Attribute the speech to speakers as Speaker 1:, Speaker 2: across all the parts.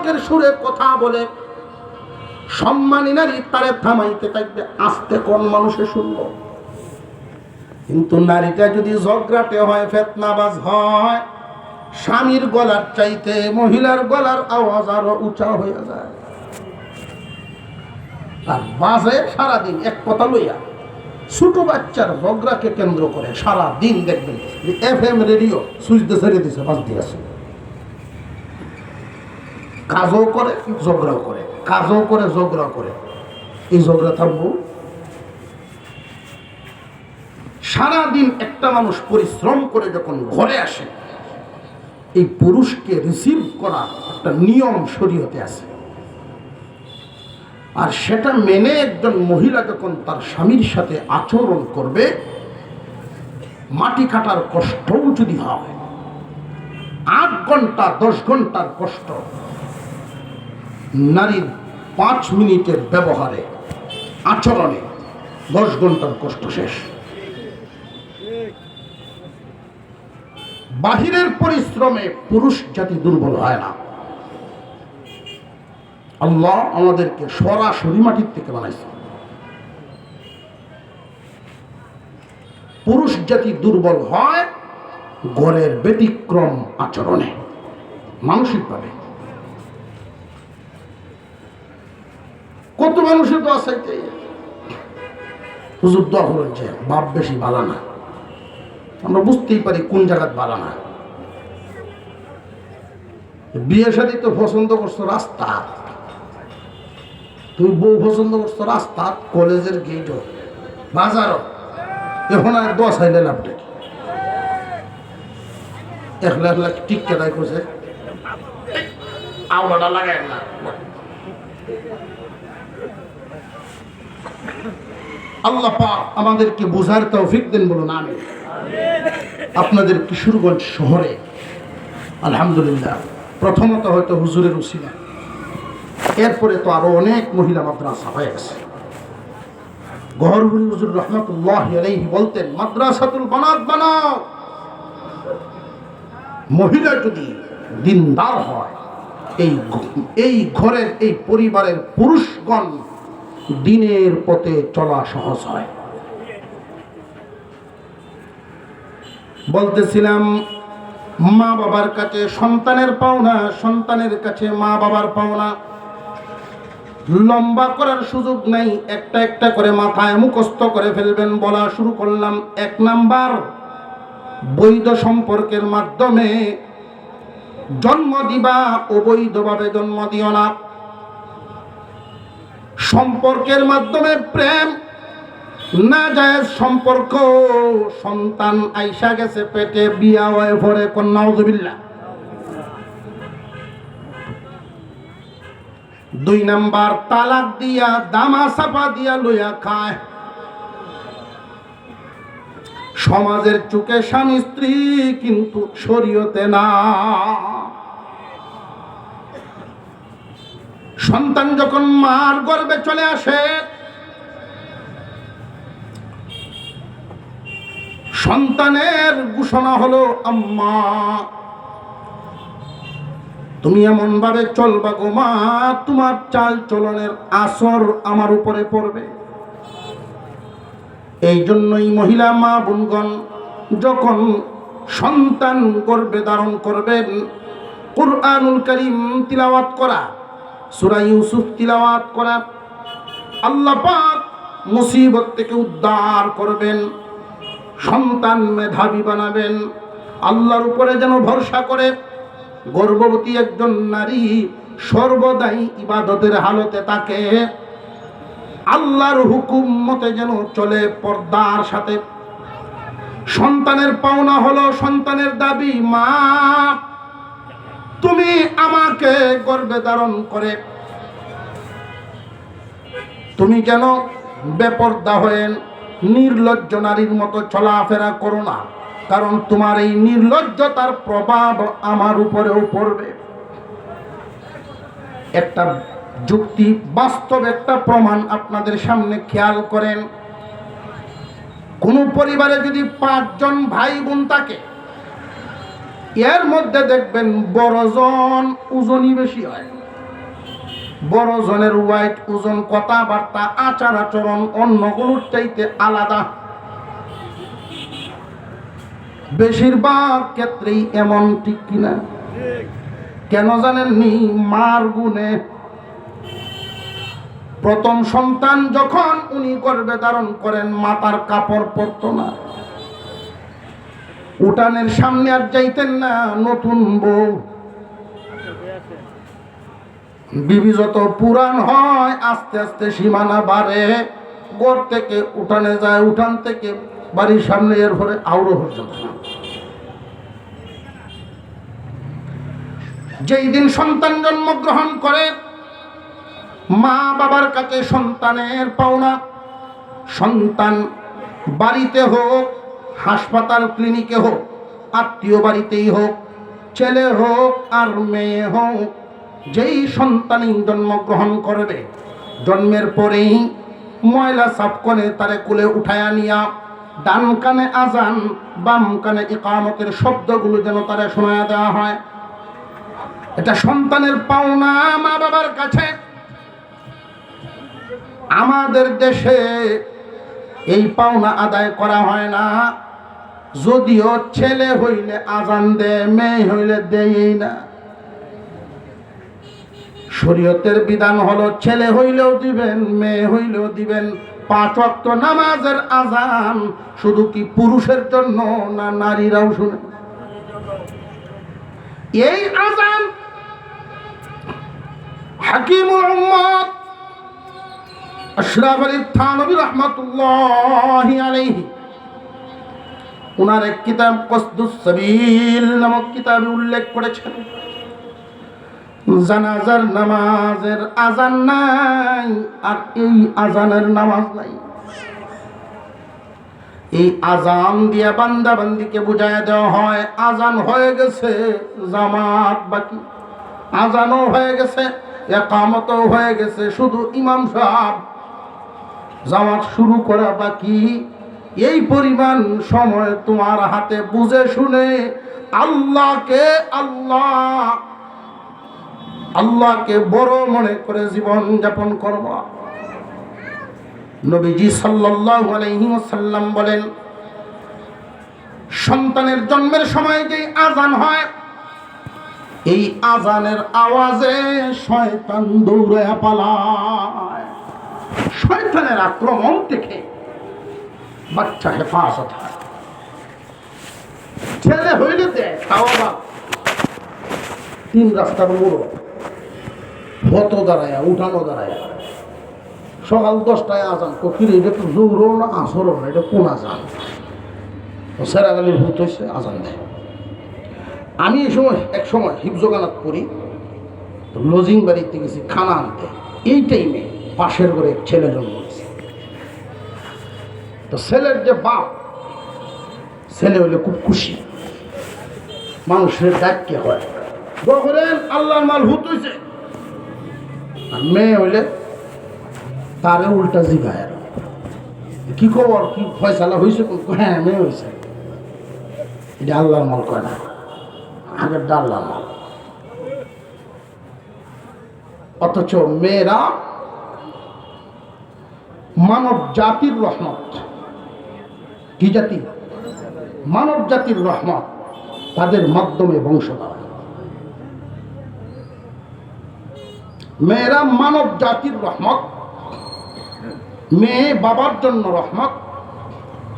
Speaker 1: নরকের সুরে কথা বলে, সম্মানী নারী তারে থামাইতে থাকবে। আস্তে কোন মানুষে শুনব? কিন্তু নারীটা যদি ঝগড়াটে হয়, ফেতনাবাজ হয়, স্বামীর গলার চাইতে মহিলার গলার আওয়াজ আরও উঁচা হয়ে যায়। আর বাজে সারাদিন এক কথা লইয়া ছোট বাচ্চার ঝগড়াকে কেন্দ্র করে সারা দিন দেখবেন এফ এম রেডিও সুইচ দিয়ে ছেড়ে দিছে বাজ দিয়ে আছে। কাজও করে, ঝগড়াও করে। কাজও করে ঝগড়া করে। এই ঝগড়া থাকব সারাদিন একটা মানুষ পরিশ্রম করে যখন ঘরে আসে, এই পুরুষকে রিসিভ করা একটা নিয়ম শরীয়তে আছে। আর সেটা মেনে একজন মহিলা যখন তার স্বামীর সাথে আচরণ করবে, মাটি কাটার কষ্টও যদি হয়, আট ঘণ্টা, দশ ঘণ্টার কষ্ট নারীর পাঁচ মিনিটের ব্যবহারে আচরণে দশ ঘণ্টার কষ্ট শেষ। বাহিরের পরিশ্রমে পুরুষ জাতি দুর্বল হয় না। আল্লাহ আমাদেরকে সরাসরি মাটির থেকে বানাইছে। পুরুষ জাতি দুর্বল হয় গড়ের ব্যতিক্রম আচরণে, মানসিকভাবে। কত মানুষের তো আছে যে, হুজুর দোয়া করেন যে বাপ বেশি ভালো না। আমরা বুঝতেই পারি কোন জায়গায় ভালো না। বিয়ে শাদী তো পছন্দ করছ রাস্তা। তুমি বউ পছন্দ করছ রাস্তা কলেজের গেটও বাজারও। এখন আর দশ হাইলে লাভটা কি একলা একলা টিক কেটাই করছে। আওয়াটা লাগায় না। আল্লাহ পাক আমাদেরকে বোঝার তৌফিক দেন বলুন আমি আপনাদের কিশোরগঞ্জ শহরে, আলহামদুলিল্লাহ, প্রথমত হয়তো হুজুরের উসিলা এরপরে তো আরও অনেক মহিলা মাদ্রাসা হয়ে গেছে। গহরহুরি হুজুর রহমতুল্লাহ আলাইহি বলতেন, মাদ্রাসাতুল বানাত বানাও। মহিলা যদি দিনদার হয়, এই এই ঘরের, এই পরিবারের পুরুষগণ দিনের পথে চলা সহজ হয়। বলতেছিলাম, মা বাবার কাছে সন্তানের পাওনা, সন্তানের কাছে মা বাবার পাওনা। লম্বা করার সুযোগ নাই, একটা একটা করে মাথায় মুখস্থ করে ফেলবেন, বলা শুরু করলাম, এক নাম্বার, বৈধ সম্পর্কের মাধ্যমে জন্ম দিবা, অবৈধভাবে জন্ম দিও না। সম্পর্কের মাধ্যমে প্রেম। না যায় সম্পর্ক, সন্তান আইসা গেছে পেটে, বিয়া হয়ে পরে কন্যাউজবিল্লা দুই নাম্বার, তালাক দিয়া, দামা চাপা দিয়া লইয়া খায়। সমাজের চুকে স্বামী স্ত্রী কিন্তু শরীয়তে না। সন্তান যখন মার গর্বে চলে আসে, সন্তানের ঘোষণা হলো, আম্মা, তুমি এমন ভাবে চলবা গো মা, তোমার চাল চলনের আসর আমার উপরে পড়বে। এই জন্যই মহিলা মা বোনগণ, যখন সন্তান গর্ভে ধারণ করবেন, কুরআনুল করিম তিলাওয়াত করা সূরা ইউসুফ তিলাওয়াত করা আল্লাহ পাক মুসিবত থেকে উদ্ধার করবেন, সন্তান মেধাবী বানাবেন, আল্লাহর উপরে যেন ভরসা করে। গর্ভবতী একজন নারী সর্বদাই ইবাদতের হালতে তাকে। আল্লাহর হুকুম মতে যেন চলে পর্দার সাথে। সন্তানের পাওনা হলো সন্তানের দাবি, মা তুমি আমাকে গর্বে ধারণ করে। তুমি কেন বেপর্দা হয়ে নির্লজ্জ নারীর মতো চলাফেরা করো না? কারণ তোমার এই নির্লজ্জতার প্রভাব আমার উপরেও পড়বে। একটা যুক্তি, বাস্তব একটা প্রমাণ আপনাদের সামনে খেয়াল করেন। কোন পরিবারে যদি পাঁচজন ভাই বোন থাকে এর মধ্যে দেখবেন বড়জন ওজনই বেশি হয়। বড় জনের ওয়াইট ওজন, কথাবার্তা, আচার আচরণ অন্যগুলোর চাইতে আলাদা। বেশিরভাগ ক্ষেত্রেই এমন, ঠিক কিনা? কেন জানেননি? মার গুণে। প্রথম সন্তান যখন উনি গর্ভে ধারণ করেন, মাতার কাপড় পরত না। উঠানের সামনে আর যাইতেন না, নতুন বউ। বিবি যত পুরান হয়, আস্তে আস্তে সীমানা বাড়ে। ঘর থেকে উঠানে যায়, উঠান থেকে বাড়ির সামনে এর পরে আউরো পর্যন্ত। যেই দিন সন্তান জন্মগ্রহণ করে, মা বাবার কাছে সন্তানের পাওনা। সন্তান বাড়িতে হোক হাসপাতাল ক্লিনিকে হোক, আত্মীয় বাড়িতেই হোক, ছেলে হোক আর মেয়ে হোক, যেই সন্তানই জন্মগ্রহণ করবে, জন্মের পরেই ময়লা সাফ করে তারে কোলে উঠায়া নিয়া ডান কানে আজান, বাম কানে ইকামতের শব্দগুলো যেন তারে শোনায় দেওয়া হয়। এটা সন্তানের পাওনা মা বাবার কাছে। আমাদের দেশে এই পাওনা আদায় করা হয় না। যদিও ছেলে হইলে আজান দে, মেয়ে হইলে দেই না। শরীয়তের বিধান হলো ছেলে হইলেও দিবেন, মেয়ে হইলেও দিবেন। পাঁচ ওয়াক্ত নামাজের আজান শুধু কি পুরুষের জন্য না নারীরাও শুনে? এই আজান হাকিমুল উম্মত আশরাফ আলী থানবী রহমতুল্লাহ আলাইহি। ওনার এক কিতাব কসদুস সাবিল নামক কিতাবে উল্লেখ করেছেন। জানাজার নামাজের আজান নাই, আর এই আজানের নামাজ নাই। এই আজান দিয়া বান্দা বান্দিকে বুঝায় দেওয়া হয় আজান হয়ে গেছে, জামাত বাকি। আজানও হয়ে গেছে, একামতও হয়ে গেছে, শুধু ইমাম সাহেব জামাত শুরু করা বাকি। এই পরিমাণ সময় তোমার হাতে বুঝে শুনে আল্লাহকে আল্লাহ, আল্লাহকে বড় মনে করে জীবন যাপন করব। নবীজি সাল্লাল্লাহু আলাইহি বলেন, সন্তানের জন্মের সময় যেই আজান হয়, এই আজানের আওয়াজে শয়তান দৌড়ে পালায়। শয়তানের আক্রমণ থেকে বাচ্চা হেফাজত হয়। ছেলে হইলে তিন রাস্তার মোড় হত দাঁড়ায় উঠানো দাঁড়ায়। সকাল দশটায় আজান ককির এটা তো জৌরও না, আসরও না, এটা কোন আজান? সেরাগালির ভূত হয়েছে আজান দেয়। আমি এই সময়, এক সময় হিফজগানাত করি লজিং বাড়িতে গেছি, খানা আনতে। এই টাইমে পাশের ঘরে ছেলে জন্ম তো ছেলের যে বাপ, ছেলে হলে খুব খুশি। মানুষের ডাককে হয়। বলেন আল্লাহর মাল হুত হয়েছে আর মেয়ে হইলে তারে উল্টা জিগায়। কি খবর? কি ফয়সালা হয়েছে হ্যাঁ মেয়ে হয়েছে এটা আল্লাহর মাল কয় না। আগের আল্লাহর মাল। অথচ মেয়েরা মানব জাতির রহমত। কি জাতি? মানব জাতির রহমত তাদের মাধ্যমে বংশ দাঁড়ায় মেয়েরা মানব জাতির রহমত, মেয়ে বাবার জন্য রহমত,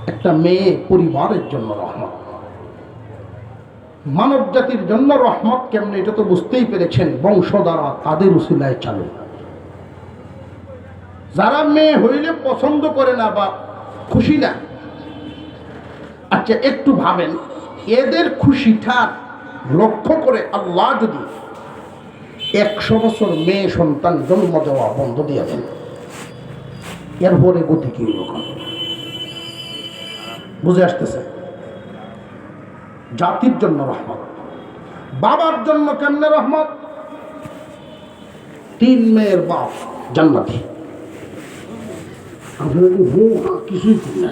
Speaker 1: একটা মেয়ে পরিবারের জন্য রহমত। মানব জাতির জন্য রহমত কেমন, এটা তো বুঝতেই পেরেছেন, বংশ দ্বারা তাদের উসিলায় চালু। যারা মেয়ে হইলে পছন্দ করে না বা খুশি না আচ্ছা একটু ভাবেন, এদের খুশিটা লক্ষ্য করে আল্লাহ যদি একশো বছর মেয়ে সন্তান জন্ম দেওয়া বন্ধ দিয়ে দেন এরপরে গতি কি রকম? বুঝে আসতেছে? জাতির জন্য রহমত। বাবার জন্য কেমনে রহমত? তিন মেয়ের বাপ জান্নাতি। হু কিছুই না।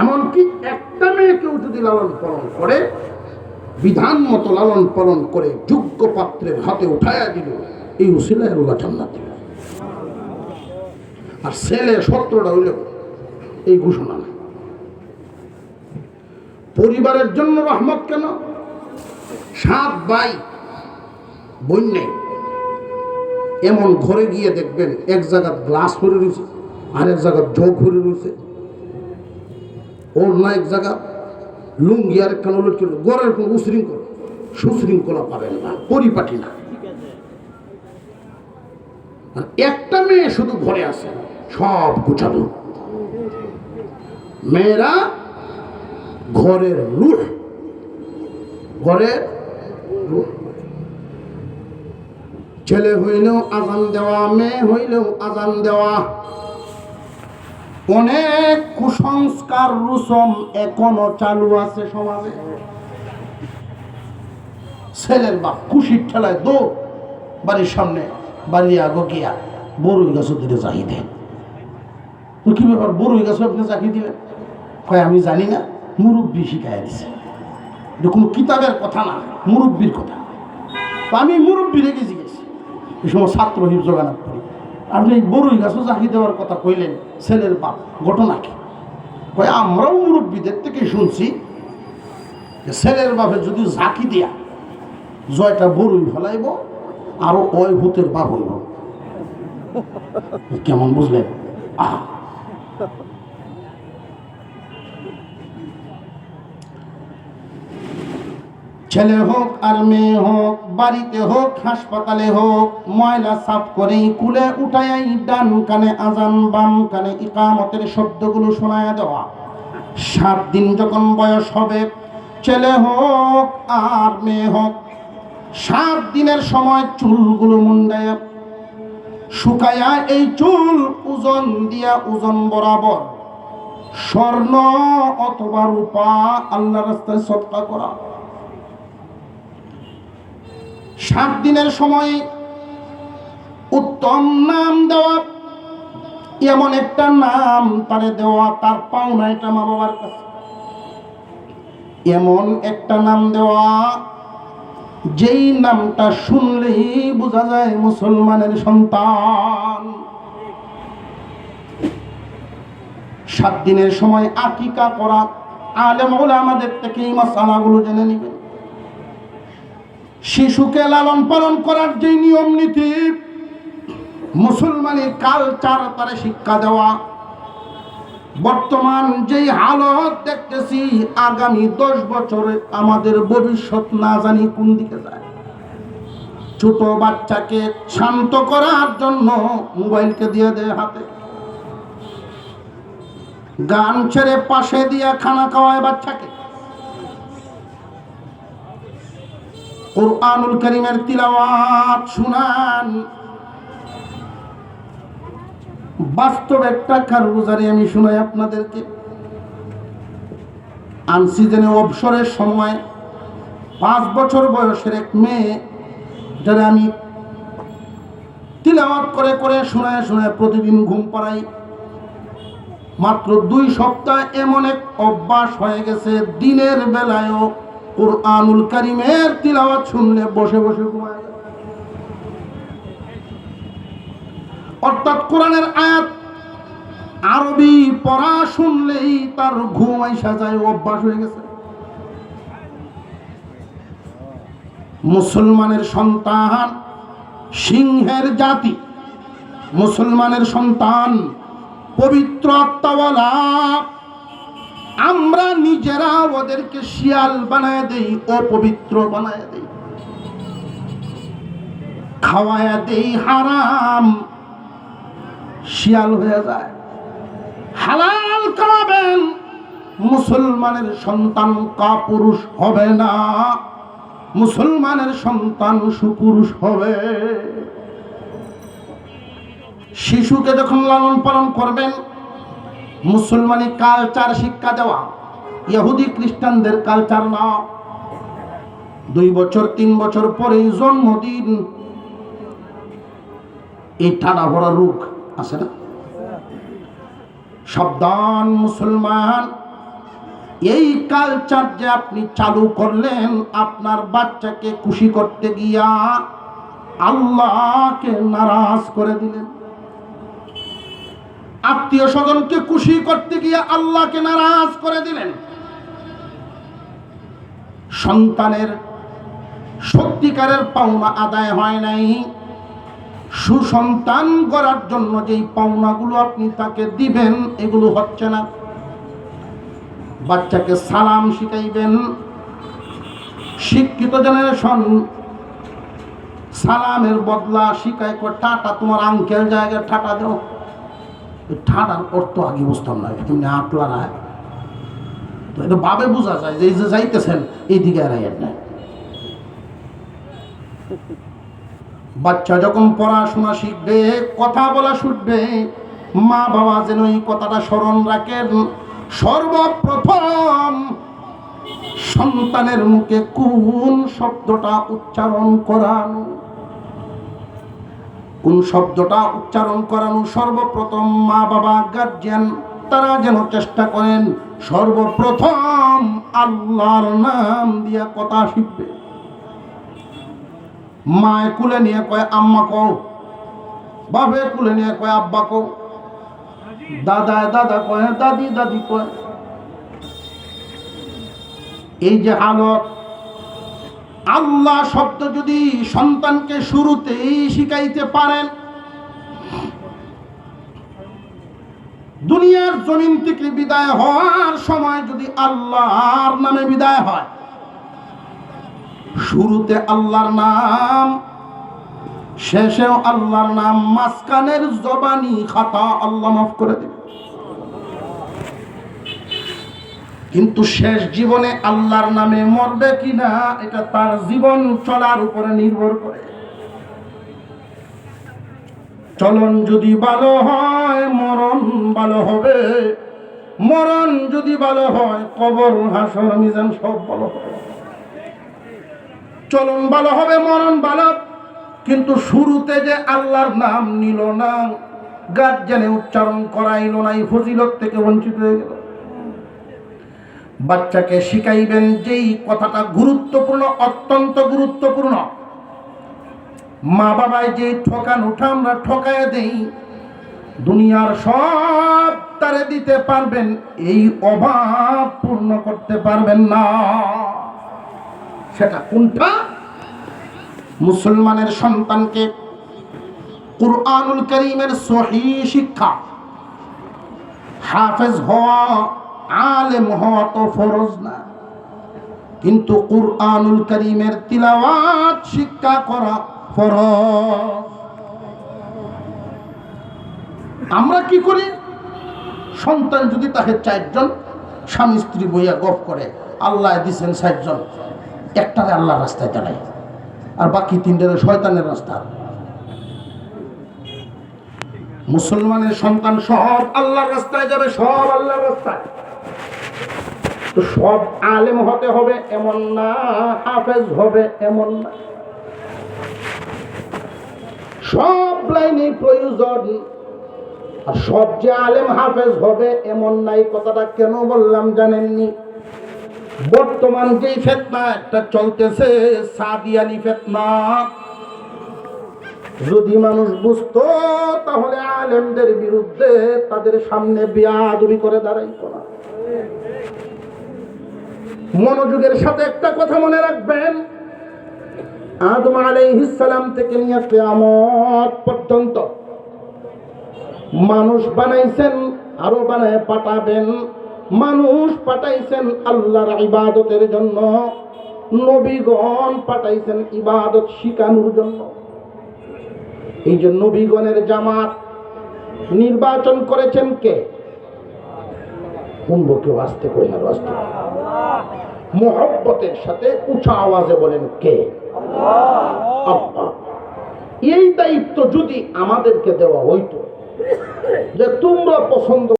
Speaker 1: এমনকি একটা মেয়েকেও যদি লালন পালন করে, বিধান মতো লালন পালন করে, যোগ্য পাত্রের হাতে উঠায়া দিল, এই উসিলায় আল্লাহ জান্নাত দিল আর ছেলে সত্রটা হইল, এই ঘোষণা না পরিবারের জন্য রহমত কেন? সাত ভাই বন্যে এমন ঘরে গিয়ে দেখবেন এক জায়গা গ্লাস ভরে রয়েছে, আর এক জায়গা জগ ভরে রয়েছে। অন্য এক জায়গা, লুঙ্গি আর একখান উলট ছিল গড়ের কোনো উশৃঙ্খল, সুশৃঙ্খলা পাবেন না, পরিপাটি না। আর একটা মেয়ে শুধু ঘরে আছে, সব গুছানো। মেয়েরা ঘরের রুহ ঘরের রুহ। ছেলে হইলেও আজান দেওয়া, মেয়ে হইলেও আজান দেওয়া। অনেক কুসংস্কার রুসম এখনও চালু আছে সমাজে। ছেলের বাপ খুশির ঠেলায় দো বাড়ির সামনে বাড়ি আগো গিয়া বড়ই গাছ দিলে চাহি দেন। তো কি ব্যাপার বড়ই গাছ আপনি চাকি দিলেন কয়, আমি জানি না, মুরব্বী শিখাই দিছে। কোনো কিতাবের কথা না, মুরব্বীর কথা। আমি মুরব্বী রেখে জিজ্ঞেস সময় ছাত্র হিপ জোগান করি আপনি এই বড়ই গাছও চাকি দেওয়ার কথা কইলেন, ছেলের বাপ, ঘটনা কি? কয়ে, আমরাও মুরব্বীদের থেকে শুনছি যে ছেলের বাপে যদি ঝাঁকি দেয়া জয়টা বরুই ফেলাইব, আরও অয় ভূতের বাপ হইব। কেমন বুঝলেন? আহা। ছেলে হোক আর মেয়ে হোক, বাড়িতে হোক, হাসপাতালে হোক, ময়লা সাফ করেই কুলে উঠাই ডান কানে আজান, বাম কানে ইকামতের শব্দগুলো শোনায় দেওয়া। সাত দিন যখন বয়স হবে, ছেলে হোক আর মেয়ে হোক, সাত দিনের সময় চুলগুলো মুন্ডায় শুকায়া এই চুল ওজন দিয়া ওজন বরাবর, স্বর্ণ অথবা রূপা আল্লাহ রাস্তায় সৎকা করা। সাত দিনের সময় উত্তম নাম দেওয়া, এমন একটা নাম তারে দেওয়া, তার পাওনা এটা মা বাবার কাছে। এমন একটা নাম দেওয়া, যেই নামটা শুনলেই বোঝা যায় মুসলমানের সন্তান। সাত দিনের সময় আকিকা করা আলেম আমাদের থেকে এই মশালাগুলো জেনে নেবেন। শিশুকে লালন পালন করার যে নিয়ম নীতি, মুসলমানের কালচার তারে শিক্ষা দেওয়া। বর্তমান যেই হালত দেখতেছি, আগামী দশ বছরে আমাদের ভবিষ্যৎ না জানি কোন দিকে যায়। ছোট বাচ্চাকে শান্ত করার জন্য মোবাইলকে দিয়ে দেয় হাতে। গান ছেড়ে পাশে দিয়ে খানা খাওয়ায় বাচ্চাকে। কোরআনুল করিমের তিলাওয়াত, শুনান। বাস্তব একটা কারগুজারি আমি শুনাই আপনাদেরকে। আনসিজনে অবসরের সময় পাঁচ বছর বয়সের এক মেয়ে, যারা আমি তিলাওয়াত করে করে শোনায় শোনায় প্রতিদিন ঘুম পাড়াই। মাত্র দুই সপ্তাহ এমন এক অভ্যাস হয়ে গেছে, দিনের বেলায়ও কোরআনুল কারিমের তিলাওয়াত শুনলে বসে বসে ঘুমায়। অর্থাৎ কোরআনের আয়াত আরবি পড়া শুনলেই তার ঘুম আইসা যায়, অভ্যাস হয়ে গেছে। মুসলমানের সন্তান সিংহের জাতি, মুসলমানের সন্তান পবিত্র আত্মাওয়ালা। আমরা নিজেরা ওদেরকে শিয়াল বানায় দেই, অপবিত্র বানায় দেই। খাওয়ায় দেই হারাম। শিয়াল হয়ে যায়। হালাল খাওয়াবেন, মুসলমানের সন্তান কাপুরুষ হবে না। মুসলমানের সন্তান সুপুরুষ হবে। শিশুকে যখন লালন পালন করবেন মুসলমানি কালচার শিক্ষা দেওয়া, ইহুদি খ্রিস্টানদের কালচার না দুই বছর, তিন বছর পরে জন্মদিন। এই টানা ভরা রোগ আছে না? সাবধান মুসলমান। এই কালচার যে আপনি চালু করলেন, আপনার বাচ্চাকে খুশি করতে গিয়া আল্লাহকে নারাজ করে দিলেন। আত্মীয় স্বজনকে খুশি করতে গিয়ে আল্লাহকে নারাজ করে দিলেন। সন্তানের সত্যিকারের পাওনা আদায় হয় নাই। সুসন্তান করার জন্য যেই পাওনাগুলো আপনি তাকে দিবেন, এগুলো হচ্ছে না। বাচ্চাকে সালাম শিখাইবেন। শিক্ষিত জেনারেশন সালামের বদলা কর টাটা, তোমার আঙ্কেল জায়গায় ঠাটা দাও। ঠাটার অর্থ আগে বুঝতাম না এমনি আটলা না তো এটা বাবে বোঝা যায় যে এই যে যাইতেছেন, এই দিকে আর না বাচ্চা যখন পড়াশোনা শিখবে, কথা বলা শুনবে, মা বাবা যেন এই কথাটা স্মরণ রাখেন। সর্বপ্রথম সন্তানের মুখে কোন শব্দটা উচ্চারণ করানো? কোন শব্দটা উচ্চারণ করানো সর্বপ্রথম মা বাবা গার্জিয়ান তারা যেন চেষ্টা করেন সর্বপ্রথম আল্লাহর নাম দিয়া কথা শিখবে। মায় কুলে নিয়ে কয়, আম্মা কও। বাপে কুলে নিয়ে কয়, আব্বা কও। দাদা দাদা কয়, দাদি দাদি কয়। এই যে হালত আল্লাহ শব্দ যদি সন্তানকে শুরুতেই শিখাইতে পারেন, দুনিয়ার জমিন থেকে বিদায় হওয়ার সময় যদি আল্লাহর নামে বিদায় হয়, শুরুতে আল্লাহর নাম, শেষেও আল্লাহর নাম, মাঝখানের জবানি খাতা আল্লাহ মাফ করে দেবে। কিন্তু শেষ জীবনে আল্লাহর নামে মরবে কিনা, এটা তার জীবন চলার উপরে নির্ভর করে। চলন যদি ভালো হয়, মরণ ভালো হবে। মরণ যদি ভালো হয়, কবর, হাসর, মিজান সব ভালো হবে। চলন ভালো হবে, মরণ ভালো, কিন্তু শুরুতে যে আল্লাহর নাম নিল না, গার্জেনে উচ্চারণ করাইল না এই ফজিলত থেকে বঞ্চিত হয়ে গেল। বাচ্চাকে শিখাইবেন যেই কথাটা গুরুত্বপূর্ণ, অত্যন্ত গুরুত্বপূর্ণ। মা বাবায় যে ঠকান উঠা আমরা ঠকায় দেই, দুনিয়ার সব তারে দিতে পারবেন, এই অভাব পূর্ণ করতে পারবেন না। সেটা কোনটা? মুসলমানের সন্তানকে কুরআনুল করিমের সহি শিক্ষা। হাফেজ হওয়া আলেম হওয়া তো ফরজ না। কিন্তু কুরআনুল করিমের তিলাওয়াত, শিক্ষা করা ফরজ। আমরা কি করি? সন্তান যদি তাকে চারজন, স্বামী স্ত্রী বইয়া গপ করে, আল্লাহ দিছেন চারজন একটারে আল্লাহ রাস্তায় দাঁড়ায় আর বাকি তিনটারে শয়তানের রাস্তা। মুসলমানের সন্তান সব আল্লাহর রাস্তায় যাবে, সব আল্লাহর রাস্তায়। সব আলেম হতে হবে, এমন না, হাফেজ হবে, এমন না। সব লাইনে প্রয়োজন, আর সব যে আলেম হাফেজ হবে, এমন নাই কথাটা কেন বললাম জানেননি? বর্তমান যেই ফেতনা, একটা চলতেছে সাদিয়ানি ফেতনা। যদি মানুষ বুঝতো, তাহলে আলেমদের বিরুদ্ধে তাদের সামনে বিয়াদুরি করে দাঁড়াইতো না। মনোযোগের সাথে একটা কথা মনে রাখবেন। আদম আলাইহিসসালাম থেকে নিয়ে কিয়ামত পর্যন্ত মানুষ বানাইছেন, আরও বানায় পাঠাবেন। মানুষ পাঠাইছেন আল্লাহর ইবাদতের জন্য। নবীগণ পাঠাইছেন ইবাদত শিখানোর জন্য। এই যে নবীগণের জামাত নির্বাচন করেছেন কে? শুনব কেউ আসতে কই না আসতে মোহব্বতের সাথে উঁচা আওয়াজে বলেন কে? আল্লাহ। এই দায়িত্ব যদি আমাদেরকে দেওয়া হইতো যে তোমরা পছন্দ